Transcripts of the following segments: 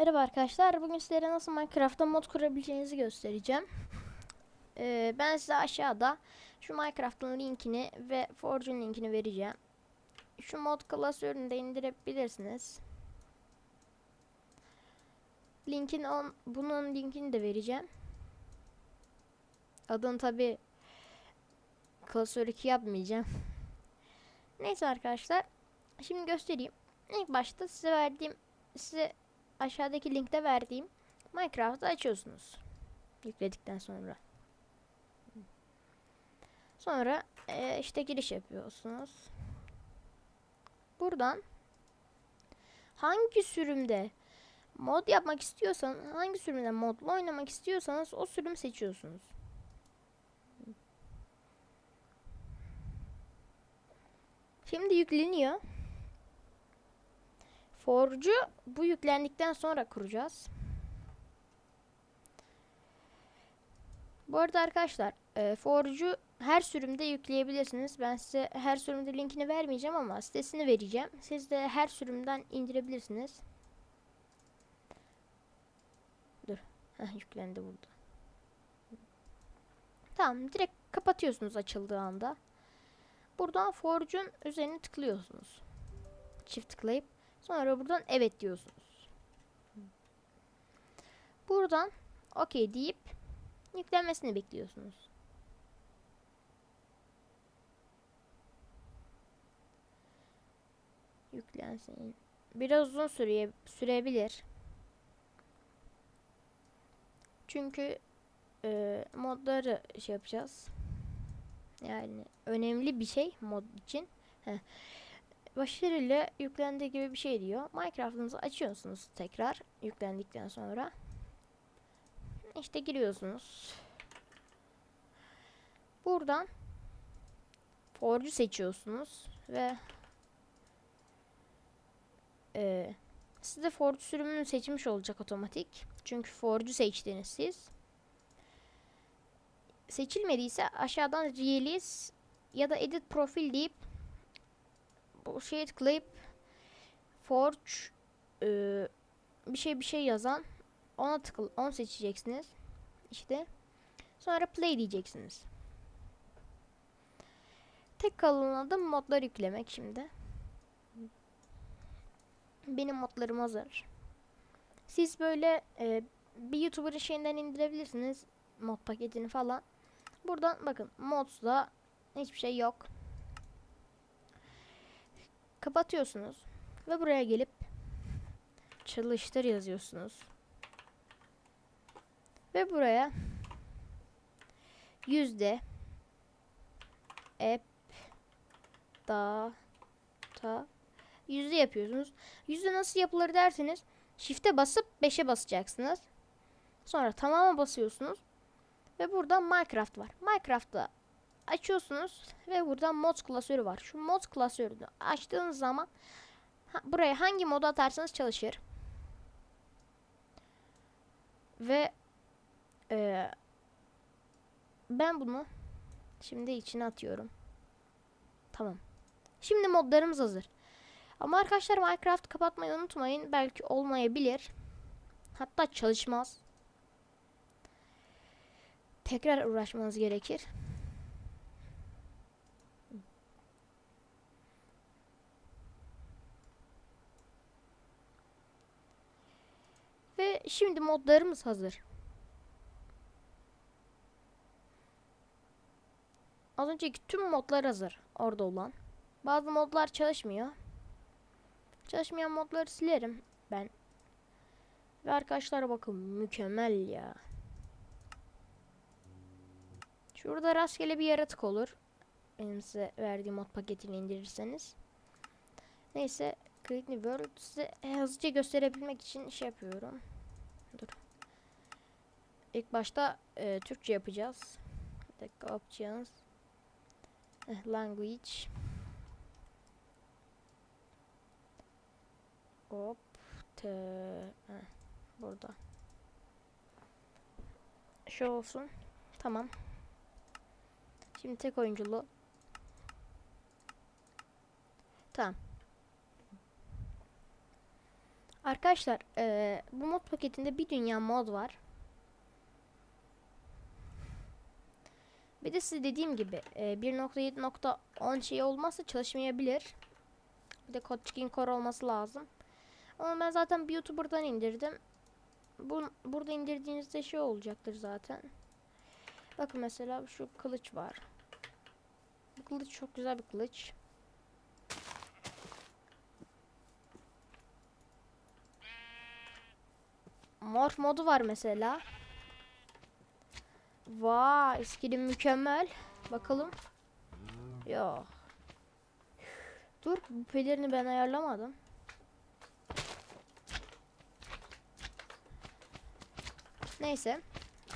Merhaba arkadaşlar. Bugün sizlere nasıl Minecraft'ta mod kurabileceğinizi göstereceğim. Ee, ben size aşağıda şu Minecraft'ın linkini ve Forge'un linkini vereceğim. Şu mod klasörünü de indirebilirsiniz. Linkin on, bunun linkini de vereceğim. Adını tabi klasör 2 yapmayacağım. Neyse arkadaşlar. Şimdi göstereyim. İlk başta size verdiğim size aşağıdaki linkte verdiğim Minecraft'ı açıyorsunuz. Yükledikten sonra. Sonra eee, işte giriş yapıyorsunuz. Buradan hangi sürümde mod yapmak istiyorsan, hangi sürümde modlu oynamak istiyorsanız o sürüm seçiyorsunuz. Şimdi yükleniyor. Forge'u bu yüklendikten sonra kuracağız. Bu arada arkadaşlar e, Forge'u her sürümde yükleyebilirsiniz. Ben size her sürümde linkini vermeyeceğim ama sitesini vereceğim. Siz de her sürümden indirebilirsiniz. Dur. Heh, yüklendi burada. Tamam direkt kapatıyorsunuz açıldığı anda. Buradan Forge'un üzerine tıklıyorsunuz. Çift tıklayıp Sonra buradan evet diyorsunuz. Buradan okey deyip yüklenmesini bekliyorsunuz. Yüklensin. Biraz uzun süreye, sürebilir. Çünkü e, modları şey yapacağız. Yani önemli bir şey mod için. Heh başarıyla yüklendi gibi bir şey diyor. Minecraft'ınızı açıyorsunuz tekrar yüklendikten sonra. İşte giriyorsunuz. Buradan Forge'u seçiyorsunuz ve e, sizde Forge sürümünü seçmiş olacak otomatik. Çünkü Forge'u seçtiniz siz. Seçilmediyse aşağıdan release ya da edit profil deyip bu şeye tıklayıp Forge e, bir şey bir şey yazan ona tıkla onu seçeceksiniz. İşte sonra play diyeceksiniz. Tek kalan adım modlar yüklemek şimdi. Benim modlarım hazır. Siz böyle e, bir YouTuber şeyinden indirebilirsiniz mod paketini falan. Buradan bakın mods'da hiçbir şey yok kapatıyorsunuz ve buraya gelip çalıştır yazıyorsunuz. Ve buraya yüzde app data yüzde yapıyorsunuz. Yüzde nasıl yapılır derseniz shift'e basıp 5'e basacaksınız. Sonra tamama basıyorsunuz. Ve burada Minecraft var. Minecraft'ta açıyorsunuz ve burada mod klasörü var. Şu mod klasörünü açtığınız zaman ha, buraya hangi modu atarsanız çalışır. Ve e, ben bunu şimdi içine atıyorum. Tamam. Şimdi modlarımız hazır. Ama arkadaşlar Minecraft kapatmayı unutmayın. Belki olmayabilir. Hatta çalışmaz. Tekrar uğraşmanız gerekir. Şimdi modlarımız hazır. Az önceki tüm modlar hazır. Orada olan. Bazı modlar çalışmıyor. Çalışmayan modları silerim ben. Ve arkadaşlar bakın mükemmel ya. Şurada rastgele bir yaratık olur. Benim size verdiğim mod paketini indirirseniz. Neyse Create New World size hızlıca gösterebilmek için şey yapıyorum. İlk başta e, Türkçe yapacağız. Bir dakika options. Eh, language. Hop. Te, heh, burada. Şu olsun. Tamam. Şimdi tek oyunculu. Tamam. Arkadaşlar eee, bu mod paketinde bir dünya mod var. Bir de size dediğim gibi eee, 1.7.10 şey olmazsa çalışmayabilir. Bir de Kotlin Core olması lazım. Ama ben zaten bir YouTuber'dan indirdim. Bu, burada indirdiğinizde şey olacaktır zaten. Bakın mesela şu kılıç var. Bu kılıç çok güzel bir kılıç. Morph modu var mesela. Vay, skinim mükemmel. Bakalım. Yok. Dur, bu pelerini ben ayarlamadım. Neyse.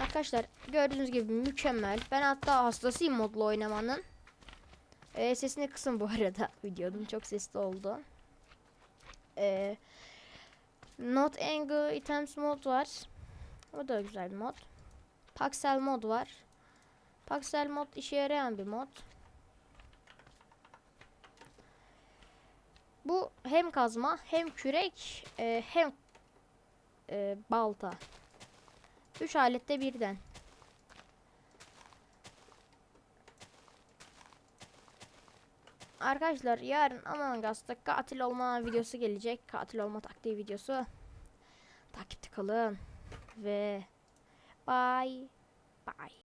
Arkadaşlar gördüğünüz gibi mükemmel. Ben hatta hastasıyım modlu oynamanın. Ee, sesini kısın bu arada videonun çok sesli oldu. Ee, Not Angle Items mod var. O da güzel bir mod. Paxel mod var. Paxel mod işe yarayan bir mod. Bu hem kazma hem kürek e, hem e, balta. Üç alette birden. Arkadaşlar yarın Among katil olma videosu gelecek. Katil olma taktiği videosu. Takipte kalın. Ve bye. Bye.